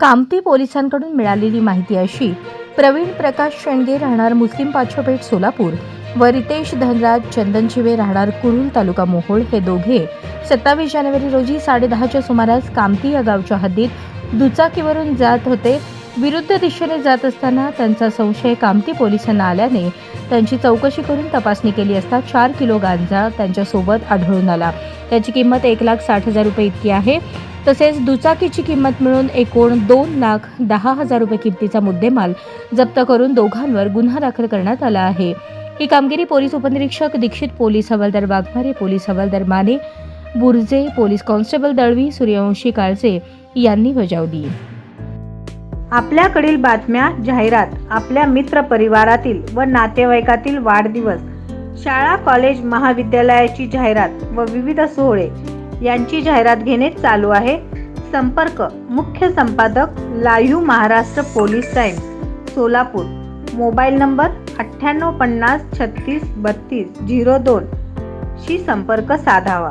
कामती पोलिसांकडून मिळालेली माहिती अशी प्रवीण प्रकाश शेंडगे राहणार मुस्लिम पाचोपेठ सोलापूर व रितेश धनराज चंदनशिवे राहणार कुरुल तालुका मोहोळ हे दोघे सत्तावीस जानेवारी रोजी साडेदहाच्या सुमारास कामती या गावच्या हद्दीत दुचाकीवरून जात होते. विरुद्ध दिशेने जात असताना त्यांचा संशय कामती पोलिसांना आल्याने त्यांची चौकशी करून तपासणी केली असता चार किलो गांजा त्यांच्यासोबत आढळून आला. त्याची किंमत एक लाख साठ हजार रुपये इतकी आहे. तसेच दुचाकीची किंमत मिळून एकूण दोन लाख दहा हजार रुपये किमतीचा मुद्देमाल जप्त करून दोघांवर गुन्हा दाखल करण्यात आला आहे. ही कामगिरी पोलीस उपनिरीक्षक दीक्षित पोलीस हवालदार वाघमारे पोलीस हवालदार माने बुर्जे पोलीस कॉन्स्टेबल दळवी सूर्यवंशी काळजे यांनी बजावली. आपल्याकडील बातम्या जाहिरात आपल्या मित्र परिवारातील व नातेवाईकातील वाढदिवस शाळा कॉलेज महाविद्यालयाची जाहिरात व विविध सोहळे यांची जाहिरात घेणे चालू आहे. संपर्क मुख्य संपादक live Maharashtra police time Solapur. Mobile number अठ्ठ्याण्णव पन्नास छत्तीस बत्तीस झिरो दोन. शी संपर्क साधावा.